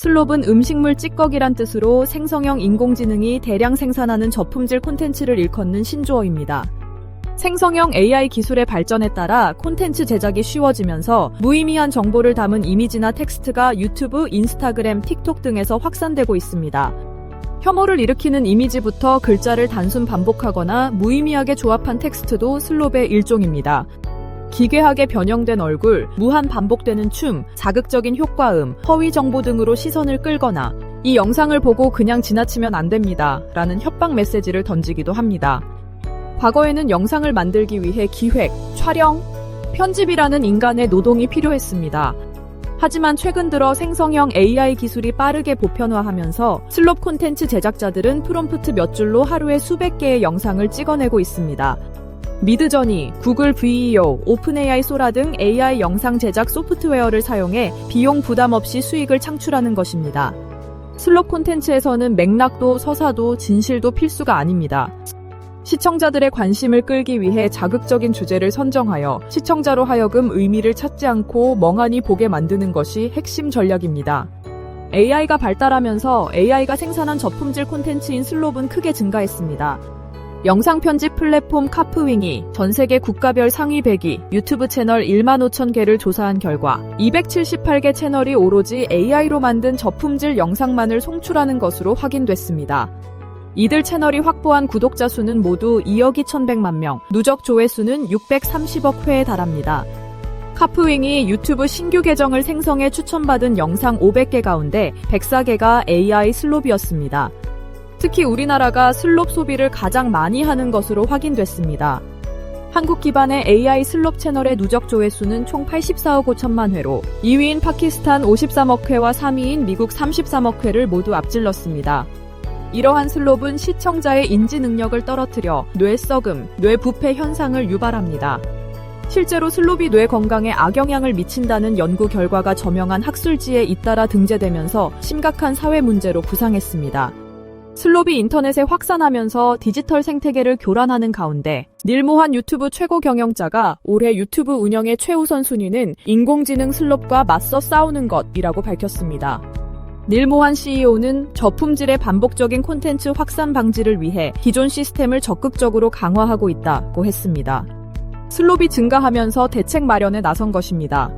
슬롭은 음식물 찌꺼기란 뜻으로 생성형 인공지능이 대량 생산하는 저품질 콘텐츠를 일컫는 신조어입니다. 생성형 AI 기술의 발전에 따라 콘텐츠 제작이 쉬워지면서 무의미한 정보를 담은 이미지나 텍스트가 유튜브, 인스타그램, 틱톡 등에서 확산되고 있습니다. 혐오를 일으키는 이미지부터 글자를 단순 반복하거나 무의미하게 조합한 텍스트도 슬롭의 일종입니다. 기괴하게 변형된 얼굴, 무한 반복되는 춤, 자극적인 효과음, 허위 정보 등으로 시선을 끌거나 이 영상을 보고 그냥 지나치면 안 됩니다. 라는 협박 메시지를 던지기도 합니다. 과거에는 영상을 만들기 위해 기획, 촬영, 편집이라는 인간의 노동이 필요했습니다. 하지만 최근 들어 생성형 AI 기술이 빠르게 보편화하면서 슬롭 콘텐츠 제작자들은 프롬프트 몇 줄로 하루에 수백 개의 영상을 찍어내고 있습니다. 미드저니, 구글 VEO, 오픈AI 소라 등 AI 영상 제작 소프트웨어를 사용해 비용 부담 없이 수익을 창출하는 것입니다. 슬롭 콘텐츠에서는 맥락도 서사도 진실도 필수가 아닙니다. 시청자들의 관심을 끌기 위해 자극적인 주제를 선정하여 시청자로 하여금 의미를 찾지 않고 멍하니 보게 만드는 것이 핵심 전략입니다. AI가 발달하면서 AI가 생산한 저품질 콘텐츠인 슬롭은 크게 증가했습니다. 영상 편집 플랫폼 카프윙이 전 세계 국가별 상위 100위 유튜브 채널 1만 5천 개를 조사한 결과 278개 채널이 오로지 AI로 만든 저품질 영상만을 송출하는 것으로 확인됐습니다. 이들 채널이 확보한 구독자 수는 모두 2억 2,100만 명, 누적 조회수는 630억 회에 달합니다. 카프윙이 유튜브 신규 계정을 생성해 추천받은 영상 500개 가운데 104개가 AI 슬롭이었습니다. 특히 우리나라가 슬롭 소비를 가장 많이 하는 것으로 확인됐습니다. 한국 기반의 AI 슬롭 채널의 누적 조회수는 총 84억 5천만 회로 2위인 파키스탄 53억 회와 3위인 미국 33억 회를 모두 앞질렀습니다. 이러한 슬롭은 시청자의 인지 능력을 떨어뜨려 뇌 썩음, 뇌 부패 현상을 유발합니다. 실제로 슬롭이 뇌 건강에 악영향을 미친다는 연구 결과가 저명한 학술지에 잇따라 등재되면서 심각한 사회 문제로 부상했습니다. 슬롭이 인터넷에 확산하면서 디지털 생태계를 교란하는 가운데 닐모한 유튜브 최고 경영자가 올해 유튜브 운영의 최우선 순위는 인공지능 슬롭과 맞서 싸우는 것이라고 밝혔습니다. 닐모한 CEO는 저품질의 반복적인 콘텐츠 확산 방지를 위해 기존 시스템을 적극적으로 강화하고 있다고 했습니다. 슬롭이 증가하면서 대책 마련에 나선 것입니다.